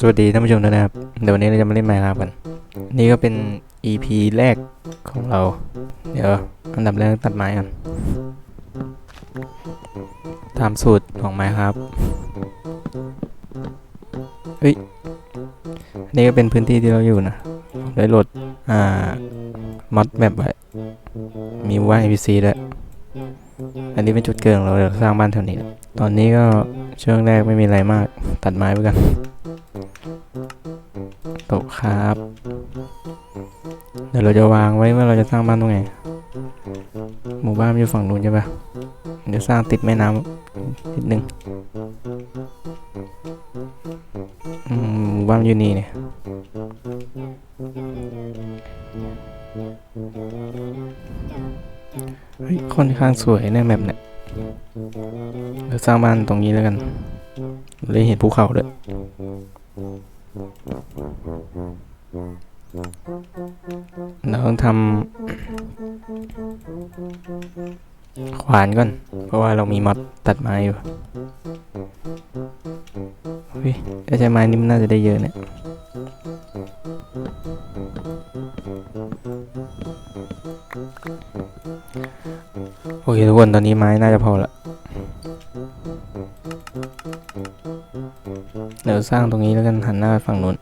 สวัสดีท่านผู้ชมด้วยนะครับ เดี๋ยววันนี้เราจะมาเล่นไมค์ครับกัน นี่ก็เป็น EP แรกของเรา เดี๋ยวอันดับแรกตัดไม้กันตามสูตรของไม้ครับ เฮ้ยอันนี่ก็เป็นพื้นที่ที่เราอยู่นะผมได้โหลด อ่า มอดแบบไว้ มีหมู่า NPC ด้วยอันนี้เป็นจุดเกิดของเราเดี๋ยวสร้างบ้านแถวนี้ ตอนนี้ก็ช่วงแรกไม่มีอะไรมาก ตัดไม้ไปกัน ตกครับ เดี๋ยวเราจะวางไว้ว่าเราจะสร้างบ้านตรงไหน หมู่บ้านอยู่ฝั่งนู้นใช่ปะเดี๋ยวสร้างติดแม่น้ำนิดนึงหมู่บ้านอยู่นี่เนี่ยเฮ้ยค่อนข้างสวยในแมปเนี่ยเดี๋ยวสร้างบ้านตรงนี้แล้วกันเลยเห็นภูเขาด้วย ขวานก่อน เพราะว่าเรามีมอดตัดไม้อยู่เฮ้ยถ้าใช้ไม้นี่มันน่าจะได้เยอะเนี่ยโอเคทุกคนตอนนี้ไม้น่าจะพอละเดี๋ยวสร้างตรงนี้แล้วกันหันหน้าไปฝั่งนู้น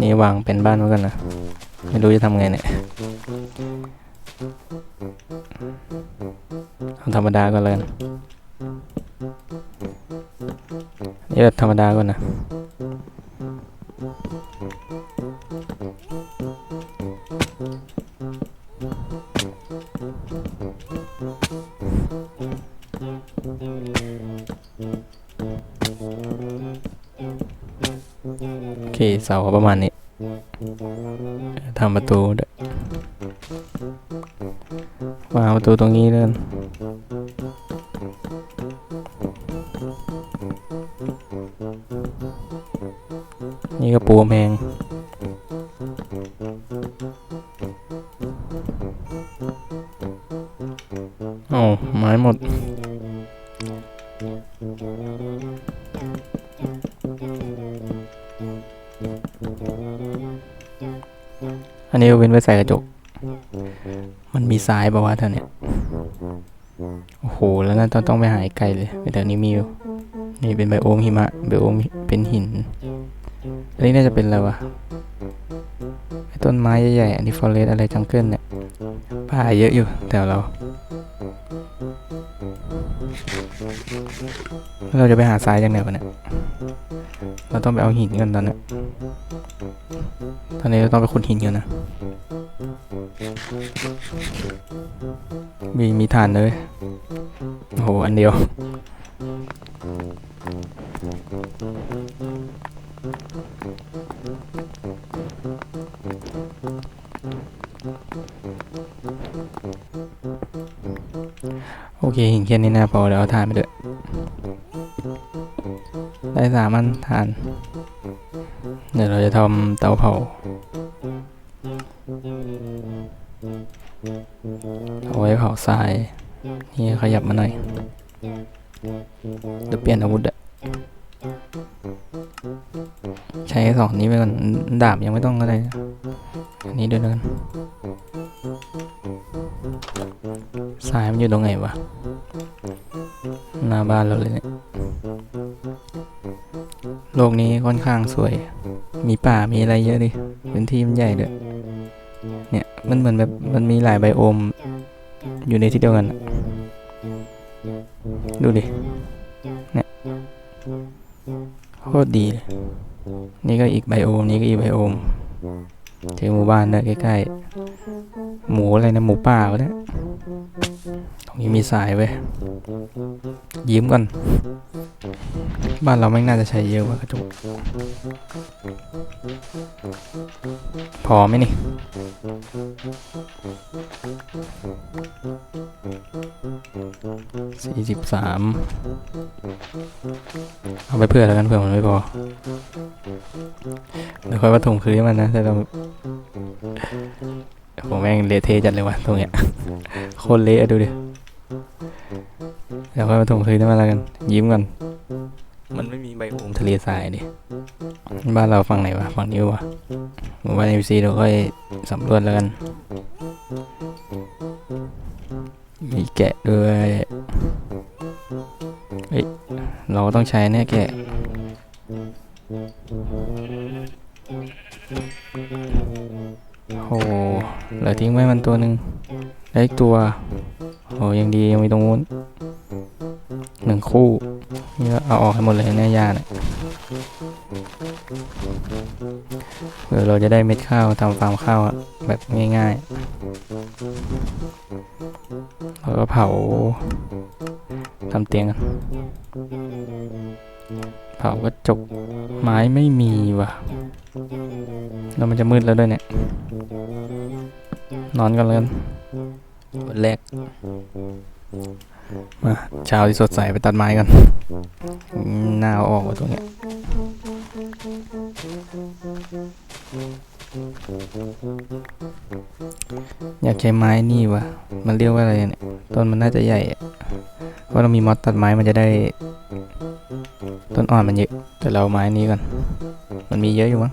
นี่วางเป็นบ้านไว้กันนะ ไม่รู้จะทำไงเนี่ยเอาธรรมดาก่อนเลยนี่แบบธรรมดาก่อนนะโอเคเสาประมาณนี้ ทำประตูด้วยวางประตูตรงนี้เลยนี่ก็ปูแพงเอ้ไม้หมด อันนี้เว้นไว้ใส่กระจก มันมีซ้ายปะวะเท่าเนี่ย โอ้โห แล้วน่าต้องต้องไปหายไกลเลยไปแถวนี้มีอยู่ นี่เป็นไบโอมหิมะ ไบโอมเป็นหิน อันนี้น่าจะเป็นอะไรวะไอ้ต้นไม้ใหญ่ๆ อันนี้ฟอเรสอะไรจังเกิลเนี่ย ป่าเยอะอยู่แถวเรา เราจะไปหาทรายจากไหนวะเนี่ย เราต้องไปเอาหินกันตอนนี้ตอนนี้เราต้องไปขุดหินกันนะ มีมีฐานเลย โอ้โห อันเดียว เคหินแค่นี้นะพอเดี๋ยวเอาฐานไปด้วยได้สามอันฐาน เดี๋ยวเราจะทำเตาเผาเอาไว้เผาทราย นี่ขยับมาหน่อยเดี๋ยวเปลี่ยนอาวุธอะใช้สองนี้ไปก่อน ดาบยังไม่ต้องก็ได้อันนี้ด้วยนทรายมันอยู่ตรงไหนวะ หน้าบ้านเราเลยเนี่ยโลกนี้ค่อนข้างสวย มีป่ามีอะไรเยอะดิพื้นที่มันใหญ่ด้วยเนี่ยมันเหมือนแบบมันมีหลายไบโอม อยู่ในที่เดียวกัน ดูดิ เนี่ยโคตรดีเลย นี่ก็อีกไบโอม นี่ก็อีกไบโอมเจอหมู่บ้านด้วยใกล้ๆ หมูอะไรนะหมูป่าเนี่ยตรงนี้มีสายไว้ ยิ้มก่อน บ้านเราไม่งน่าจะใช้เยอะกว่ากระจกพอไหมนี่สี่สิบสามเอาไปเพื่อแล้วกันเผื่อมันไม่พอเดี๋ยวค่อยมาถมคืนมันนะแต่เราโหแม่งเละเทะจัดเลยวะตรงเนี้ยโคตรเละดูดิ เดี๋ยวค่อยมาถมคืนให้มันแล้วกัน ยิ้มก่อนมันไม่มีใบโอมทะเลทรายดิบ้านเราฝั่งไหนวะฝั่งนี้วะหมู่บ้านเอฟซีเราค่อยสำรวจแล้วกัน มีแกะด้วยเฮ้ยเราต้องใช้แน่แกะโอ้เหลือทิ้งไว้มันตัวหนึ่งได้อีกตัวโอ้ยังดียังมีตรงนู้น หนึ่งคู่นี่ก็เอาออกให้หมดเลยเนี่ยยาเนี่ยเผื่อเราจะได้เม็ดข้าวทำฟาร์มข้าวแบบง่ายๆแล้วก็เผาทำเตียงกันเผากระจกไม้ไม่มีว่ะ แล้วมันจะมืดแล้วด้วยเนี่ย นอนกันเลยกันวันแรก มาเช้าที่สดใสไปตัดไม้กันหน้าออกว่าตรงเนี้ยอยากใช้ไม้นี่วะมันเรียกว่าอะไรเนี่ยต้นมันน่าจะใหญ่เพราะเรามีมอสตัดไม้มันจะได้ ต้นอ่อนมันเยอะแต่เราไม้นี้ก่อนมันมีเยอะอยู่มั้ง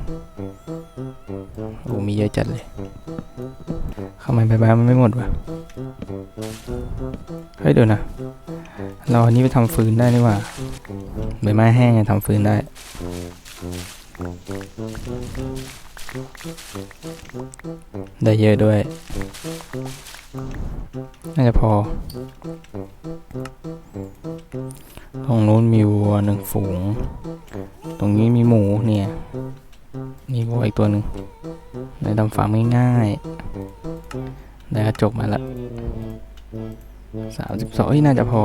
โอ้มีเยอะจัดเลย เข้ามาใบไม้มันไม่หมดวะ ฮ้ยเดี๋ยวนะ เราอันนี้ไปทำฟืนได้นี่ว่าใบไม้แห้งยังทำฟืนได้ ได้เยอะด้วย น่าจะพอ ตรงนู้นมีวัวหนึ่งฝูง ตรงนี้มีหมูเนี่ย มีวัวอีกตัวหนึ่งได้ทำฟาร์มง่ายๆได้กระจกมาละ สามสิบสองน่าจะพอ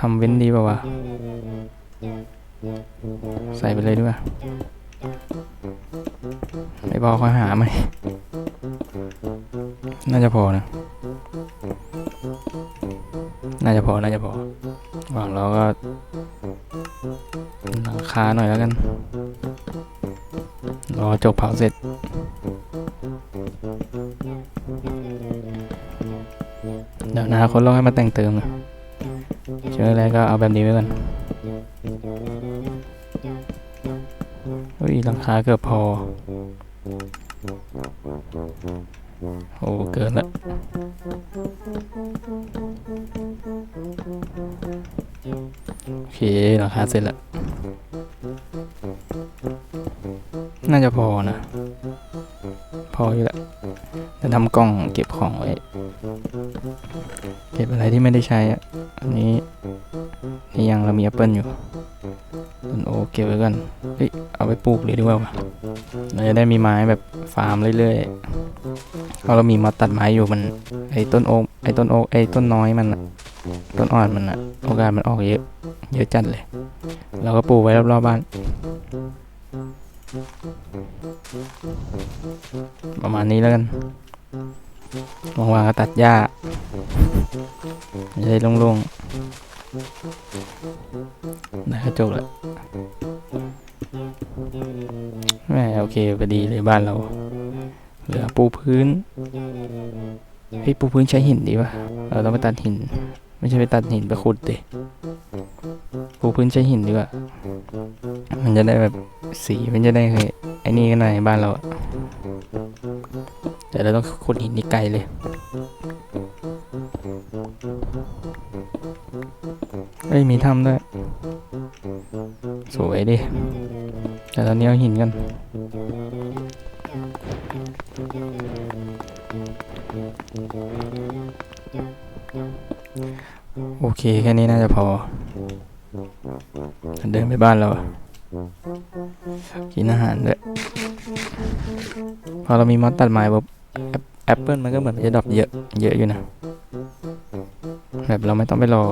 ทำเว้นดีป่าวะใส่ไปเลยดีกว่าไม่พอค่อยหาไหมน่าจะพอนะ น่าจะพอ น่าจะพอหวังเราก็หลังคาหน่อยแล้วกัน รอจบเผาเสร็จาคนเราให้มาแต่งเติมนะเจออะไรก็เอาแบบนี้ไว้ก่อนเฮ้ยหลังคาเกือบพอ โอ้เกินละโอเคหลังคาเสร็จล้วน่าจะพอนะ พออยู่แล้วจะทำกล่องเก็บของไว้ เก็บอะไรที่ไม่ได้ใช้อะ อันนี้นี่ยังเรามีแอปเปิลอยู่ต้นโอเก็บไว้ก่อนเฮ้ยเอาไปปลูกเลยดีกว่าวะเราจะได้มีไม้แบบฟาร์มเรื่อยๆเพราะเรามีมาตัดไม้อยู่มัน ไอ้ต้นโอไอ้ต้นโอไอ้ต้นน้อยมันต้นอ่อนมันอะโอกาสมันออกเยอะ เยอะจัดเลย เราก็ปลูกไว้รอบๆบ้าน ประมาณนี้แล้วกันวางๆก็ตัดหญ้า จะได้โล่งๆได้กระจกแล้วแม่โอเคพอดีเลยบ้านเรา เหลือปูพื้นเฮ้ยปูพื้นใช้หินดีป่ะ เราต้องไปตัดหิน ไม่ใช่ไปตัดหินไปขุดดิปูพื้นใช้หินดีกว่า มันจะได้แบบสีมันจะได้เคยไอ้นี่กันหน่อยบ้านเราแต่เราต้องขุดหินนี่ไกลเลย อ้ยมีถ้ำด้วย สวยดิ แต่ตอนนี้เอาหินกัน โอเค แค่นี้น่าจะพอ เดินไปบ้านเรา กินอาหารด้วย พอเรามีมอสตัดไม้ปุ๊บแอปแอปเปิลมันก็เหมือนมันจะดรอปเยอะ เยอะอยู่นะ แบบเราไม่ต้องไปรอ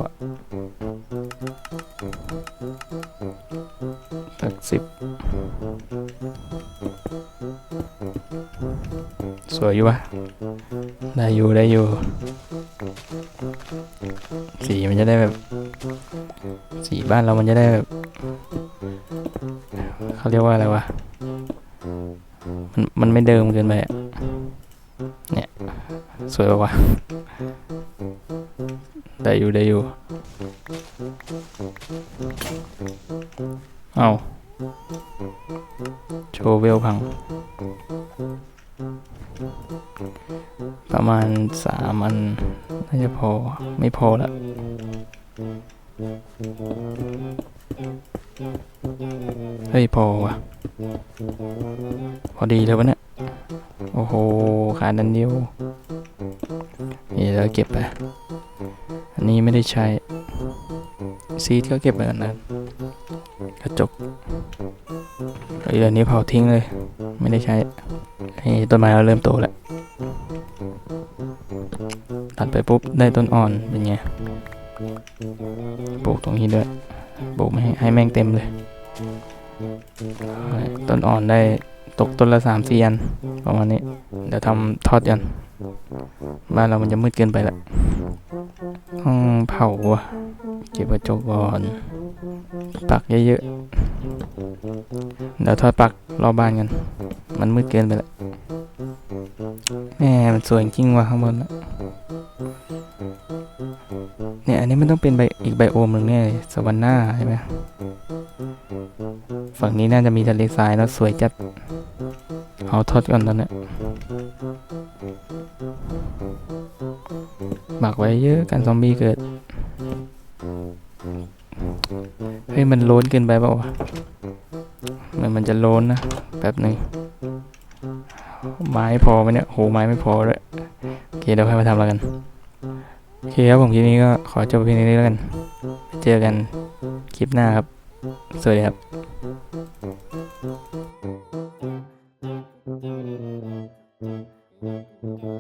วยอยู่วะได้อยู่ได้อยู่ สีมันจะได้แบบ สีบ้านเรามันจะได้แบบเขาเรียกว่าอะไรวะมันมันไม่เดิมเกินไปเนี่ย สวยปะวะได้อยู่ได้อยู่ เอาโชว์เวลพัง ประมาณสามอันน่าจะพอไม่พอละเฮ้ยพอวะพอดีเลยวะเนี่ย โอ้โห ขาดดันเดียวนี่แล้วเก็บไป อันนี้ไม่ได้ใช้ ซีดก็เก็บไปกันนะกระจกไอ้เรื่องนี้เผาทิ้งเลย ไม่ได้ใช้นี่ต้นไม้เราเริ่มโตแล้ว ไปปุ๊บได้ต้นอ่อนเป็นไงปลูกตรงนี้ด้วยปลูกให้ให้แม่งเต็มเลย ต้นอ่อนได้ตกต้นละสามสี่อันประมาณนี้ เดี๋ยวทำทอดกันบ้านเรามันจะมืดเกินไปละห้องเผาว่ะเก็บกระจกก่อน ปักเยอะๆ เดี๋ยวทอดปักรอบบ้านกัน มันมืดเกินไปละแหมมันสวยจริงว่ะข้างบนนะ อันนี้มันต้องเป็นใบอีกไบโอมหนึ่งแน่ยสวรรค์หน้าใช่ไหมฝั่งนี้น่าจะมีทะเลทรายแล้วสวยจัด เอาทอดก่อนตอนเนี้ยหมักไว้เยอะกันซอมบี้เกิด เฮ้ย มันโล้นเกินไปเปล่าวะมันมันจะโล้นนะแป๊บหนึ่งไม้พอไหมเนี่ยโหไม้ไม่พอเลยโอเคเดี๋ยวค่อยมาทำแล้วกัน เคครับผมคลิปนี้ก็ขอจบเพียงเท่านี้แล้วกัน เจอกันคลิปหน้าครับ สวัสดีครับ